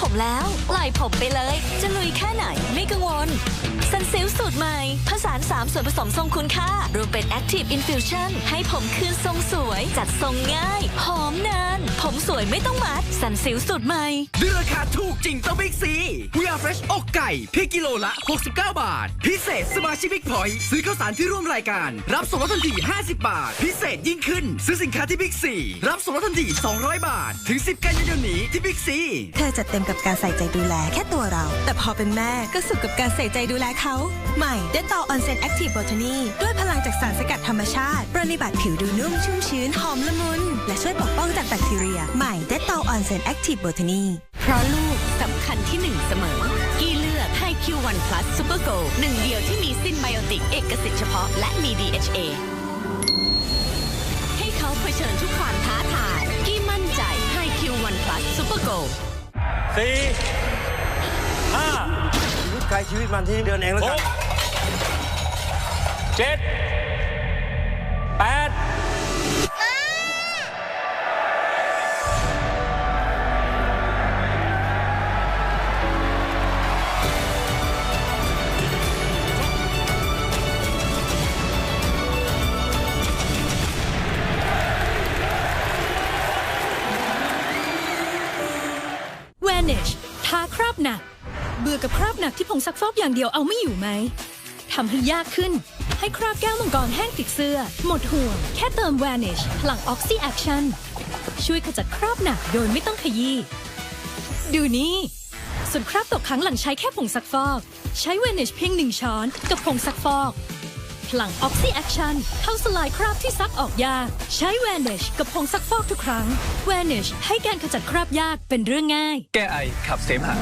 ผมแล้วปล่อยผมไปเลย จะลุยแค่ไหนไม่กังวล ผสาน 3 ส่วนผสมทรงคุณค่า รวมเป็น Active Infusion ให้ผมคืนทรงสวย จัดทรงง่าย หอมนาน ผมสวยไม่ต้องมัดซันซิลสูตรใหม่ด้วยราคาถูกจริงต้องบิ๊กซีวีอาร์เฟรชอกไก่เพียงกิโลละ 69 บาท พิเศษสมาชิกบิ๊กพอยต์ซื้อข้าวสารที่ร่วมรายการ รับส่วนลดทันที 50 บาท พิเศษยิ่งขึ้น ซื้อสินค้าที่บิ๊กซีรับส่วนลดทันที 200 บาท ถึง 10 กันยายนนี้ที่บิ๊กซีเธอจัดเต็มกับการใส่ใจดูแลแค่ตัวเรา แต่พอเป็นแม่ก็สุขกับการใส่ใจดูแลเขาใหม่เดต o อออนเซนแอคทีฟบอทนีด้วยพลังจากสารสกัดธรรมชาติปรนนิบัติผิวดูนุ่มชุ่มชื้นหอมละมุน และช่วยปกป้องจากแบคทีเรีย ใหม่เดต o อออนเซนแอคทีฟบอทนีเพราะลูกสำคัญที่หนึ่งเสมอ กี้เลือกให้ Q1 Plus Super Go หนึ่งเดียวที่มีซินไบโอติกเอกสิทธิ์เฉพาะและมี DHA ให้เขาเผชิญทุกความท้าทายกี้มั่นใจให้ Q1 Plus Super Go สี่ห้าชีวิตใครชีวิตมันที่เดินเองแล้วหกันก เจ็ดแปด Vanish ทาคราบหนัก เบื่อกับคราบหนักที่ผงซักฟอกอย่างเดียวเอาไม่อยู่ไหมทำให้ยากขึ้น ให้คราบแก้วมังกรแห้งติดเสื้อ หมดห่วง แค่เติม Vanish พลัง Oxy Action ช่วยขจัดคราบหนักโดยไม่ต้องขยี้ ดูนี่ ส่วนคราบตกค้างหลังใช้แค่ผงซักฟอก ใช้ Vanish เพียงหนึ่งช้อนกับผงซักฟอกพลัง Oxy Action เข้าสลายคราบที่ซักออกยาก ใช้ Vanish กับผงซักฟอกทุกครั้ง Vanish ให้การขจัดคราบยากเป็นเรื่องง่าย แก้ไอขับเสมหะ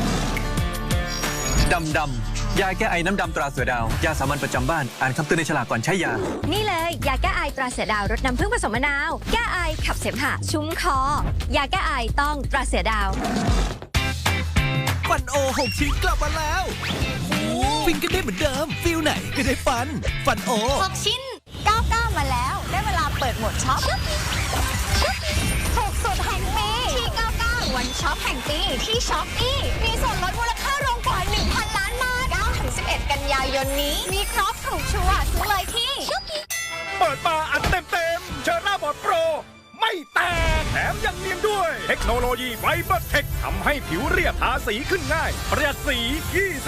ดำดำ ยาแก้ไอน้ำดำตราเสือดาว ยาสามัญประจำบ้าน อ่านคำเตือนในฉลากก่อนใช้ยา นี่เลย ยาแก้ไอตราเสือดาวรสน้ำผึ้งผสมมะนาว แก้ไอขับเสมหะชุ่มคอ ยาแก้ไอต้องตราเสือดาวฟันโอ6ชิ้นกลับมาแล้วฟินกันได้เหมือนเดิม ฟิลไหนก็ได้ฟัน ฟันโอ6ชิ้น99มาแล้ว ได้เวลาเปิดโหมดช็อปถูกสุดแห่งปีที่99วันช็อปแห่งปีที่ช็อปอี้มีส่วนลดมูลายนนี้ มีครบถูกชัวร์ซื้อเลยที่ช็อปอี้เปิดมาอัดเต็มเต็มๆเชอร่าบอดโปร ไม่แตกแถมยังเนียนด้วย เทคโนโลยีไฟเบอร์เทคทำให้ผิวเรียบทาสีขึ้นง่าย ประหยัดสี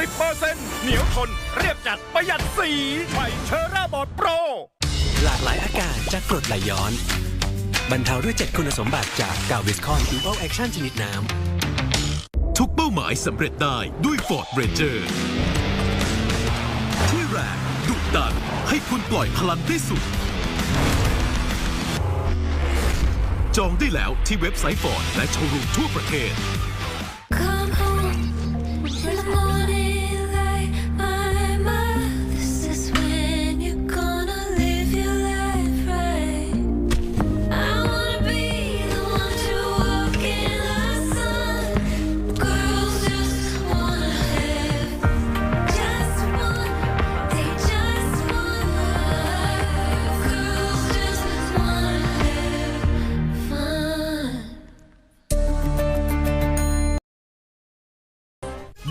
20%เหนียวทน เรียบจัดประหยัดสีใหม่เชอร่าบอดโปร หลากหลายอาการจากกรดไหลย้อน บรรเทาด้วย 7 คุณสมบัติจากกาวิสคอนดูอัลแอคชั่นชนิดน้ำทุกเป้าหมายสำเร็จได้ด้วย Ford Ranger ที่แรง ดุดันให้คุณปล่อยพลังได้สุด จองได้แล้วที่เว็บไซต์ฟอร์ดและโชว์รูมทั่วประเทศ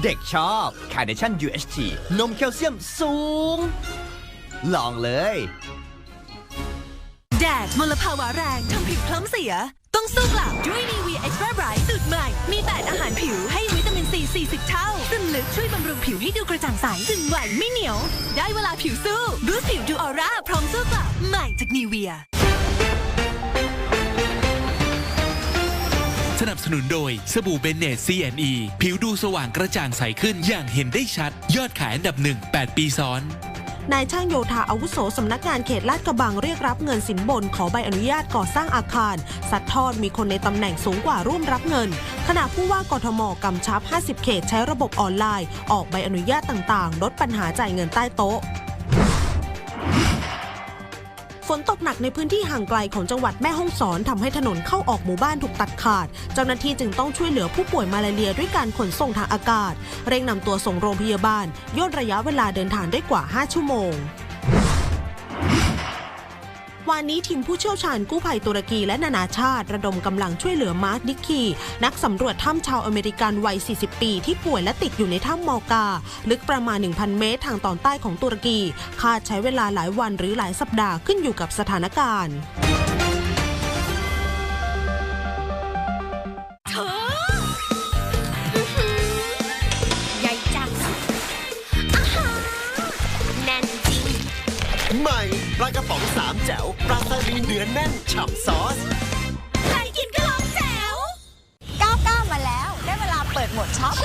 เด็กชอบ c a r n a t i o n UHT นมแคลเซียมสูง ลองเลย แดดมลภาวะแรงทำผิวคล้ำเสีย ต้องสู้กลับด้วยนีวีเอ็กซ์ตร้าไบรท์สูตรใหม่ มี8อาหารผิวให้วิตามินซี 40 เท่าซึมลึกช่วยบำรุงผิวให้ดูกระจ่างใสซึมไหวไม่เหนียว ได้เวลาผิวสู้บูสต์ผิวดูออร่าพร้อมสู้กลับใหม่จากนีเวีย สนับสนุนโดยสบู่เบนเนต CNE ผิวดูสว่างกระจ่างใสขึ้นอย่างเห็นได้ชัด ยอดขายอันดับหนึ่ง8ปีซ้อนนายช่างโยธาอาวุโสสำนักงานเขตลาดกระบังเรียกรับเงินสินบน ขอใบอนุญาตก่อสร้างอาคาร สัดทอดมีคนในตำแหน่งสูงกว่าร่วมรับเงิน ขณะผู้ว่ากทมกำชับ 50 เขตใช้ระบบออนไลน์ ออกใบอนุญาตต่างๆ ลดปัญหาจ่ายเงินใต้โต๊ะ ฝนตกหนักในพื้นที่ห่างไกลของจังหวัดแม่ฮ่องสอนทำให้ถนนเข้าออกหมู่บ้านถูกตัดขาด เจ้าหน้าที่จึงต้องช่วยเหลือผู้ป่วยมาลาเรียด้วยการขนส่งทางอากาศ เร่งนำตัวส่งโรงพยาบาลย่นระยะเวลาเดินทางได้กว่า 5 ชั่วโมง วันนี้ทีมผู้เชี่ยวชาญกู้ภัยตุรกีและนานาชาติ ระดมกำลังช่วยเหลือมาร์คดิกคีนักสำรวจถ้ำชาวอเมริกันวัย 40 ปี ที่ป่วยและติดอยู่ในถ้ำมอกา ลึกประมาณ 1,000 เมตรทางตอนใต้ของตุรกี คาดใช้เวลาหลายวันหรือหลายสัปดาห์ขึ้นอยู่กับสถานการณ์ ลากระป๋องสามแจ๋วปลาสลิดเนื้อแน่นฉ่ำซอส ใครกินก็ร้องแจ๋ว99มาแล้ว ได้เวลาเปิดโหมดช็อป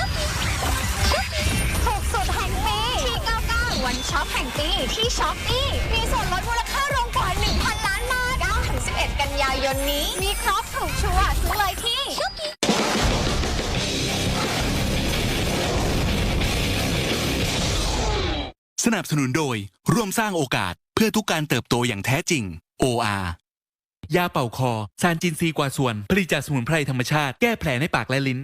ถูกสุดแห่งปีที่99วันช็อปแห่งปีที่ช็อปปี้มีส่วนลดมูลค่ารวมกว่า1,000 ล้านบาท9ถึง11 กันยายนนี้ มีครบถูกชัวร์ซื้อเลยที่ช็อปปี้สนับสนุนโดยร่วมสร้างโอกาสเพื่อทุกการเติบโตอย่างแท้จริง OR ยาเป่าคอซานจินซีกว่าส่วน ผลิตจากสมุนไพรธรรมชาติ แก้แผลในปากและลิ้น